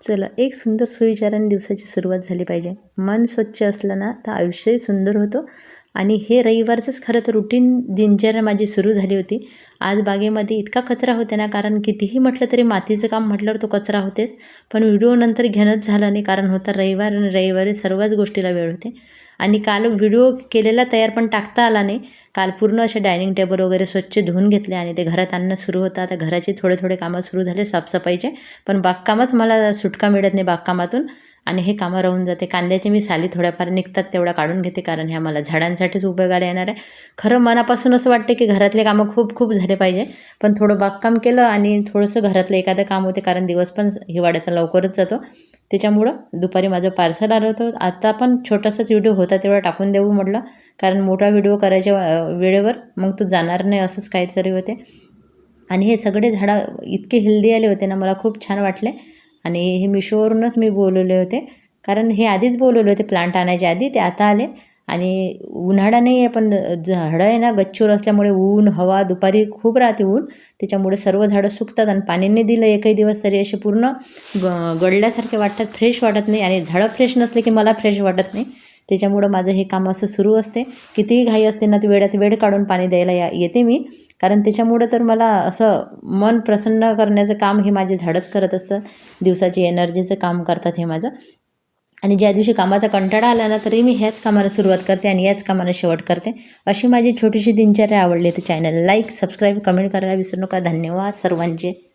चला एक सुंदर सुविचाराने दिवसाची सुरुवात झाली पाहिजे. मन स्वच्छ असलं ना तर आयुष्यही सुंदर होतं. आणि हे रविवारचंच खरं तर रुटीन दिनचर्या माझी सुरू झाली होती. आज बागेमध्ये इतका कचरा होते ना कारण कितीही म्हटलं तरी मातीचं काम म्हटल्यावर तो कचरा होतेच. पण व्हिडिओ नंतर घेणंच झालं नाही कारण होता रविवार आणि रविवारी सर्वच गोष्टीला वेळ होते. आणि काल व्हिडिओ केलेला तयार पण टाकता आला नाही. काल पूर्ण असे डायनिंग टेबल वगैरे स्वच्छ धुवून घेतले आणि ते घरात आणणं सुरू होतं. आता घराचे थोडे थोडे कामं सुरू झाले साफसफाईचे. पण बागकामच मला सुटका मिळत नाही बागकामातून. आणि हे कामं राहून जाते. कांद्याचे मी साली थोड्याफार निघतात तेवढा काढून घेते कारण ह्या मला झाडांसाठीच उपयोगाला येणार आहे. खरं मनापासून असं वाटते की घरातले कामं खूप खूप झाले पाहिजे. पण थोडं बागकाम केलं आणि थोडंसं घरातलं एखादं काम होते कारण दिवस पण हिवाळ्याचा लवकरच जातो. त्याच्यामुळं दुपारी माझं पार्सल आलं होतं. आता पण छोटासाच व्हिडिओ होता तेवढा टाकून देऊ म्हटलं. कारण मोठा व्हिडिओ करायच्या वेळेवर मग तो जाणार नाही असंच काहीतरी होते. आणि हे सगळे झाडं इतके हेल्दी आले होते ना मला खूप छान वाटले. आणि हे मिशोवरूनच मी बोलवले होते. कारण हे आधीच बोलवले होते प्लांट आणायच्या आधी ते आता आले. आणि उन्हाळा नाही आहे पण झाडं आहे ना गच्चूर असल्यामुळे ऊन हवा दुपारी खूप राहते ऊन. त्याच्यामुळे सर्व झाडं सुकतात आणि पाणी नाही दिलं एकही दिवस तरी असे पूर्ण ग गळल्यासारखे वाटतात फ्रेश वाटत नाही. आणि झाडं फ्रेश नसले की मला फ्रेश वाटत नाही. त्याच्यामुळं माझं हे काम असं सुरू असते. कितीही घाई असते ना ते वेळात वेळ काढून पाणी द्यायला या येते मी. कारण त्याच्यामुळं तर मला असं मन प्रसन्न करण्याचं काम हे माझे झाडंच करत असतं. दिवसाची एनर्जीचं काम करतात हे माझं. आणि ज्या दिवशी कामाचा कंटाळा आला ना तरी मी ह्याच कामाला सुरुवात करते आणि याच कामाला शेवट करते. अशी माझी छोटीशी दिनचर्या आवडली तर चॅनल लाईक सबस्क्राईब कमेंट करायला विसरू नका. धन्यवाद सर्वांचे.